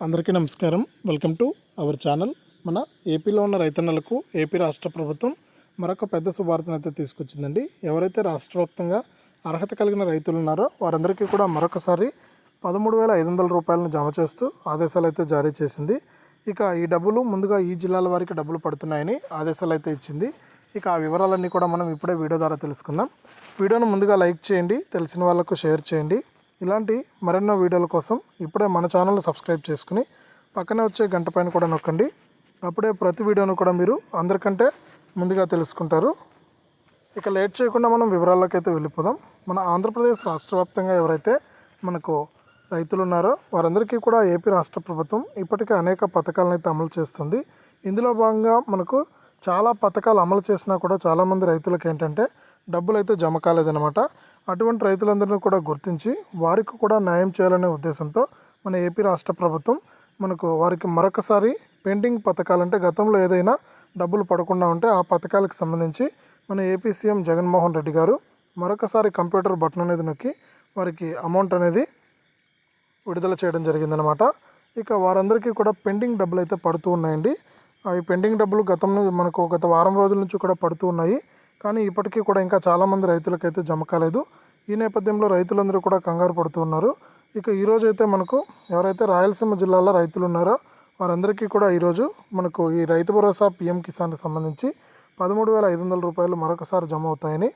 అందరికీ నమస్కారం. Welcome to our channel మన ఏపీలో ఉన్న రైతన్నలకు ఏపీ రాష్ట్ర ప్రభుత్వం మరొక పెద్ద శుభార్తను అయితే తీసుకొచ్చిందండి. ఎవరైతే రాష్ట్ర వ్యాప్తంగా అర్హత కలిగిన రైతులు ఉన్నారో వారందరికీ కూడా మరొకసారి పదమూడు వేల ఐదు వందల రూపాయలను జమ చేస్తూ ఆదేశాలు అయితే జారీ చేసింది. ఇక ఈ డబ్బులు ముందుగా ఈ జిల్లాల వారికి డబ్బులు పడుతున్నాయని ఆదేశాలు అయితే ఇచ్చింది. ఇక ఆ వివరాలన్నీ కూడా మనం ఇప్పుడే వీడియో ద్వారా తెలుసుకుందాం. వీడియోను ముందుగా లైక్ చేయండి తెలిసిన వాళ్ళకు షేర్ చేయండి. ఇలాంటి మరెన్నో వీడియోల కోసం ఇప్పుడే మన ఛానల్ సబ్స్క్రైబ్ చేసుకుని పక్కనే వచ్చే గంట పైన కూడా నొక్కండి. అప్పుడే ప్రతి వీడియోను కూడా మీరు అందరికంటే ముందుగా తెలుసుకుంటారు. ఇక లేట్ చేయకుండా మనం వివరాల్లోకి అయితే వెళ్ళిపోదాం. మన ఆంధ్రప్రదేశ్ రాష్ట్ర వ్యాప్తంగా ఎవరైతే మనకు రైతులు ఉన్నారో వారందరికీ కూడా ఏపీ రాష్ట్ర ప్రభుత్వం ఇప్పటికే అనేక పథకాలను అయితే అమలు చేస్తుంది. ఇందులో భాగంగా మనకు చాలా పథకాలు అమలు చేసినా కూడా చాలామంది రైతులకు ఏంటంటే డబ్బులు అయితే జమ కాలేదన్నమాట. అటువంటి రైతులందరినీ కూడా గుర్తించి వారికి కూడా న్యాయం చేయాలనే ఉద్దేశంతో మన ఏపీ రాష్ట్ర ప్రభుత్వం మనకు వారికి మరొకసారి పెండింగ్ పథకాలంటే గతంలో ఏదైనా డబ్బులు పడకుండా ఉంటే ఆ పథకాలకు సంబంధించి మన ఏపీ సీఎం జగన్మోహన్ రెడ్డి గారు మరొకసారి కంప్యూటర్ బటన్ అనేది నొక్కి వారికి అమౌంట్ అనేది విడుదల చేయడం జరిగిందనమాట ఇక వారందరికీ కూడా పెండింగ్ డబ్బులు అయితే పడుతూ ఉన్నాయండి. అవి పెండింగ్ డబ్బులు గతంలో మనకు గత వారం రోజుల నుంచి కూడా పడుతూ ఉన్నాయి. కానీ ఇప్పటికీ కూడా ఇంకా చాలామంది రైతులకైతే జమ కాలేదు ఈ నేపథ్యంలో రైతులందరూ కూడా కంగారు పడుతూ ఉన్నారు. ఇక ఈరోజు అయితే మనకు ఎవరైతే రాయలసీమ జిల్లాలో రైతులు ఉన్నారో వారందరికీ కూడా ఈరోజు మనకు ఈ రైతు భరోసా పిఎం కిసాన్కి సంబంధించి పదమూడు వేల ఐదు వందల రూపాయలు మరొకసారి జమ అవుతాయని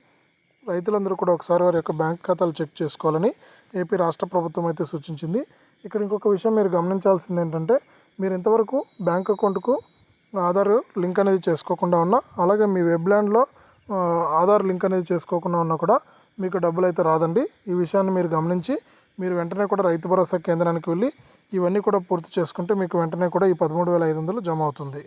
రైతులందరూ కూడా ఒకసారి వారి యొక్క బ్యాంక్ ఖాతాలు చెక్ చేసుకోవాలని ఏపీ రాష్ట్ర ప్రభుత్వం అయితే సూచించింది. ఇక్కడ ఇంకొక విషయం మీరు గమనించాల్సింది ఏంటంటే మీరు ఇంతవరకు బ్యాంక్ అకౌంట్కు ఆధార్ లింక్ అనేది చేసుకోకుండా ఉన్నా అలాగే మీ వెబ్ ల్యాండ్లో ఆధార్ లింక్ అనేది చేసుకోకుండా ఉన్నా కూడా మీకు డబ్బులు అయితే రాదండి. ఈ విషయాన్ని మీరు గమనించి మీరు వెంటనే కూడా రైతు భరోసా కేంద్రానికి వెళ్ళి ఇవన్నీ కూడా పూర్తి చేసుకుంటే మీకు వెంటనే కూడా ఈ పదమూడు వేల ఐదు వందలు జమ అవుతుంది.